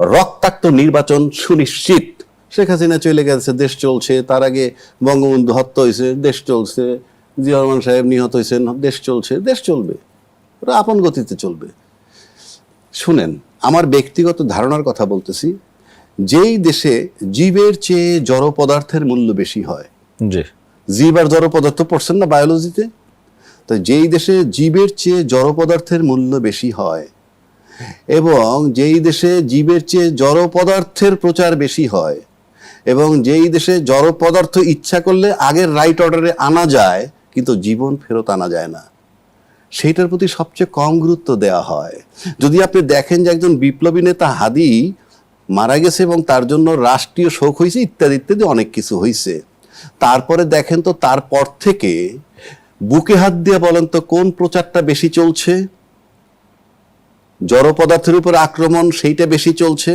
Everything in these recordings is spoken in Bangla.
রক্তাক্ত নির্বাচন সুনিশ্চিত। শেখ হাসিনা চলে গেছে দেশ চলছে তার আগে বঙ্গবন্ধু হত্যা হয়েছে দেশ চলছে জিয়া রহমান সাহেব নিহত হয়েছেন দেশ চলছে দেশ চলবে ওরা আপন গতিতে চলবে। শুনেন আমার ব্যক্তিগত ধারণার কথা বলতেছি যেই দেশে জীবের চেয়ে জড় পদার্থের মূল্য বেশি হয় জি। জীব আর জড় পদার্থ পড়ছেন না বায়োলজিতে তো যেই দেশে জীবের চেয়ে জড় পদার্থের মূল্য বেশি হয় এবং যেই দেশে জীবের চেয়ে জড় পদার্থের প্রচার বেশি হয়, এবং যেই দেশে জড় পদার্থ ইচ্ছা করলে আগের রাইট অর্ডারে আনা যায়, কিন্তু জীবন ফেরত আনা যায় না। সেইটার প্রতি সবচেয়ে কম গুরুত্ব দেওয়া হয়। যদি আপনি দেখেন যে একজন বিপ্লবী নেতা হাদি মারা গেছে এবং তার জন্য রাষ্ট্রীয় শোক হয়েছে ইত্যাদি ইত্যাদি অনেক কিছু হয়েছে তারপরে দেখেন তো তারপর থেকে বুকে হাত দিয়ে বলেন তো কোন প্রচারটা বেশি চলছে? জড় পদার্থের উপর আক্রমণ সেইটা বেশি চলছে,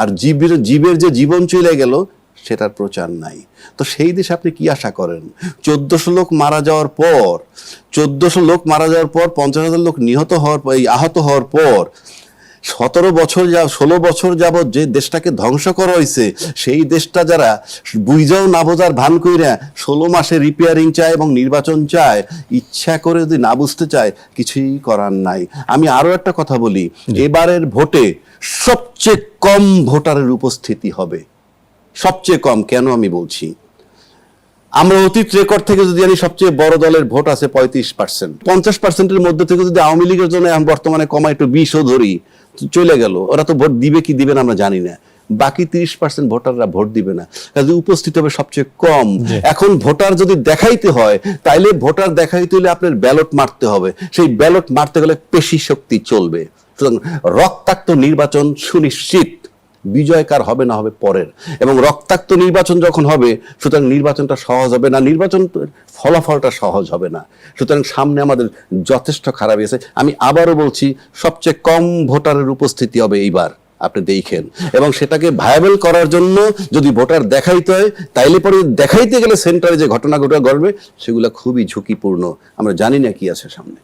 আর জীবের জীবের যে জীবন চলে গেল, সেটার প্রচার নাই। তো সেই দেশে আপনি কি আশা করেন? চোদ্দশো লোক মারা যাওয়ার পর, চোদ্দশো লোক মারা যাওয়ার পর, পঞ্চাশ হাজার লোক নিহত হওয়ার পর এই আহত হওয়ার পর সতেরো বছর যা ষোলো বছর যাবৎ যে দেশটাকে ধ্বংস করা হয়েছে সেই দেশটা যারা বুঝাও না বোঝার ভান কইরা ষোলো মাসে রিপেয়ারিং চায় এবং নির্বাচন চায় ইচ্ছা করে যদি না বুঝতে চায় কিছুই করার নাই। আমি আরও একটা কথা বলি এবারের ভোটে সবচেয়ে কম ভোটারের উপস্থিতি হবে। সবচেয়ে কম কেন আমি বলছি? আমরা অতীত রেকর্ড থেকে যদি জানি সবচেয়ে বড় দলের ভোট আছে পঁয়ত্রিশ পার্সেন্ট পঞ্চাশ পার্সেন্টের মধ্যে থেকে যদি আওয়ামী লীগের জন্য বর্তমানে কমা একটু বিশও ধরি। চলে গেল। ওরা তো ভোট দিবে কি দিবে না আমরা জানি না। বাকি তিরিশ পার্সেন্ট ভোটাররা ভোট দিবে না। কাজে উপস্থিত হবে সবচেয়ে কম। এখন ভোটার যদি দেখাইতে হয় তাইলে ভোটার দেখাইতে হলে আপনার ব্যালট মারতে হবে। সেই ব্যালট মারতে গেলে পেশি শক্তি চলবে। সুতরাং রক্তাক্ত নির্বাচন সুনিশ্চিত। বিজয় কার হবে না হবে পরের। এবং রক্তাক্ত নির্বাচন যখন হবে, সুতরাং নির্বাচনটা সহজ হবে না, নির্বাচন ফলাফলটা সহজ হবে না। সুতরাং সামনে আমাদের যথেষ্ট খারাপ হয়েছে আমি আবারও বলছি, সবচেয়ে কম ভোটারের উপস্থিতি হবে এইবার, আপনি দেখেন। এবং সেটাকে ভায়াবল করার জন্য যদি ভোটার দেখাইতে হয়, তাইলে পরে দেখাইতে গেলে সেন্টারে যে ঘটনা ঘটনা ঘটবে, সেগুলো খুবই ঝুঁকিপূর্ণ। আমরা জানি না কি আছে সামনে।